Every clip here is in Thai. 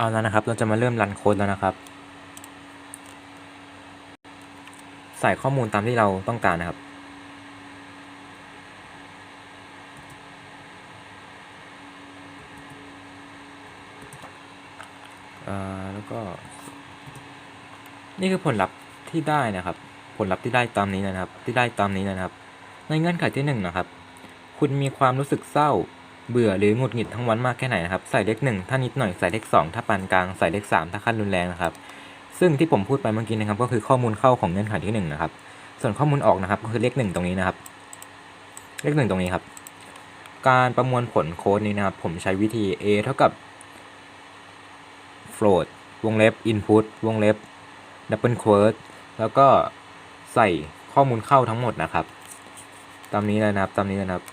เอาแล้วนะครับ เราจะมาเริ่มรันโค้ดแล้วนะครับ ใส่ข้อมูลตามที่เราต้องการนะครับ แล้วก็ นี่คือผลลัพธ์ที่ได้นะครับ ผลลัพธ์ที่ได้ตามนี้นะครับ ที่ได้ตามนี้นะครับ ในเงื่อนไขที่หนึ่งนะครับ คุณมีความรู้สึกเศร้า เบื่อหรือหงุดหงิดทั้งวันมากแค่ไหนนะครับใส่เลขหนึ่งถ้านิดหน่อยใส่เลขสองถ้าปานกลางใส่เลขสามถ้าขั้นรุนแรงนะครับซึ่งที่ผมพูดไปเมื่อกี้นะครับก็คือข้อมูลเข้าของเงื่อนไขที่หนึ่งนะครับส่วนข้อมูลออกนะครับก็คือเลขหนึ่งตรงนี้นะครับ เลขหนึ่งตรงนี้ครับ การประมวลผลโค้ดนี้นะครับผมใช้วิธี a เท่ากับ float วงเล็บ input วงเล็บ double quote แล้วก็ใส่ข้อมูลเข้าทั้งหมดนะครับ ตามนี้เลยนะครับ ตามนี้เลยนะครับ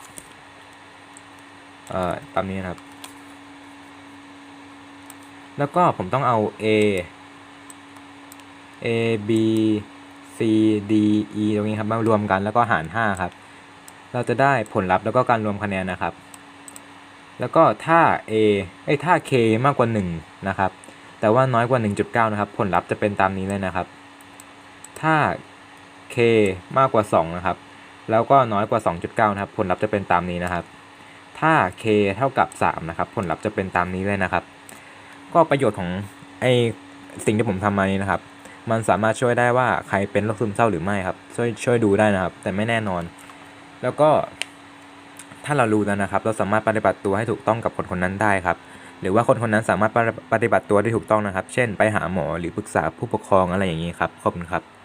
เอ่อตามนี้นะครับ แล้วก็ผมต้องเอา a a b c d e ตรงนี้ครับมารวมกันแล้วก็หาร 5 ครับ เราจะได้ผลลัพธ์แล้วก็การรวมคะแนนนะครับ แล้วก็ถ้า a เอ้ถ้า k มากกว่า 1 นะครับ แต่ว่าน้อยกว่า 1.9 นะครับ ผลลัพธ์จะเป็นตามนี้เลยนะครับ ถ้า k มากกว่า 2 นะครับ แล้วก็น้อยกว่า 2.9 นะครับ ผลลัพธ์จะเป็นตามนี้นะครับ ถ้า k เท่ากับ 3 นะครับ ผลลัพธ์จะเป็นตามนี้เลยนะครับ ก็ประโยชน์ของไอสิ่งที่ผมทำมานี้นะครับ มันสามารถช่วยได้ว่าใครเป็นโรคซึมเศร้าหรือไม่ครับ ช่วยช่วยดูได้นะครับ แต่ไม่แน่นอน แล้วก็ถ้าเรารู้แล้วนะครับ เราสามารถปฏิบัติตัวให้ถูกต้องกับคนคนนั้นได้ครับ หรือว่าคนคนนั้นสามารถปฏิบัติตัวได้ถูกต้องนะครับ เช่น ไปหาหมอหรือปรึกษาผู้ปกครองอะไรอย่างนี้ครับ ขอบคุณครับ